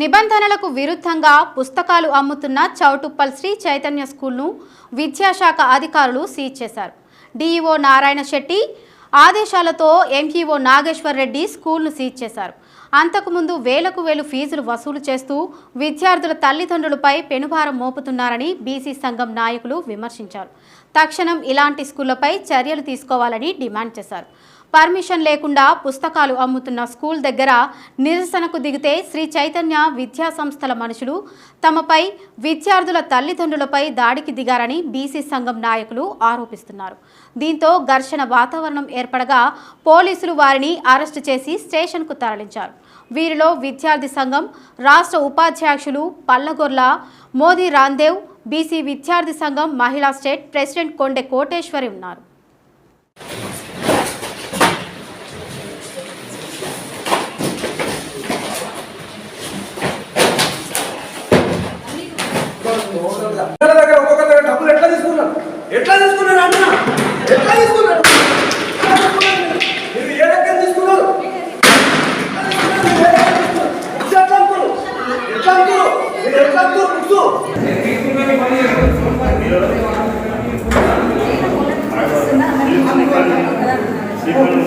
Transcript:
నిబంధనలకు విరుద్ధంగా పుస్తకాలు అమ్ముతున్న చౌటుప్పల్ శ్రీ చైతన్య స్కూల్ను విద్యాశాఖ అధికారులు సీజ్ చేశారు. డీఈఓ నారాయణ శెట్టి ఆదేశాలతో ఎంఈఓ నాగేశ్వర్ రెడ్డి స్కూల్ను సీజ్ చేశారు. అంతకుముందు వేలకు వేలు ఫీజులు వసూలు చేస్తూ విద్యార్థుల తల్లిదండ్రులపై పెనుభారం మోపుతున్నారని బీసీ సంఘం నాయకులు విమర్శించారు. తక్షణం ఇలాంటి స్కూళ్ళపై చర్యలు తీసుకోవాలని డిమాండ్ చేశారు. పర్మిషన్ లేకుండా పుస్తకాలు అమ్ముతున్న స్కూల్ దగ్గర నిరసనకు దిగితే శ్రీ చైతన్య విద్యా సంస్థల మనుషులు తమపై విద్యార్థుల తల్లిదండ్రులపై దాడికి దిగారని బీసీ సంఘం నాయకులు ఆరోపిస్తున్నారు. దీంతో ఘర్షణ వాతావరణం ఏర్పడగా పోలీసులు వారిని అరెస్టు చేసి స్టేషన్కు తరలించారు. వీరిలో విద్యార్థి సంఘం రాష్ట్ర ఉపాధ్యక్షులు పల్లగొర్ల మోదీ రాందేవ్ బీసీ విద్యార్థి సంఘం మహిళా స్టేట్ ప్రెసిడెంట్ కొండె కోటేశ్వరి ఉన్నారు.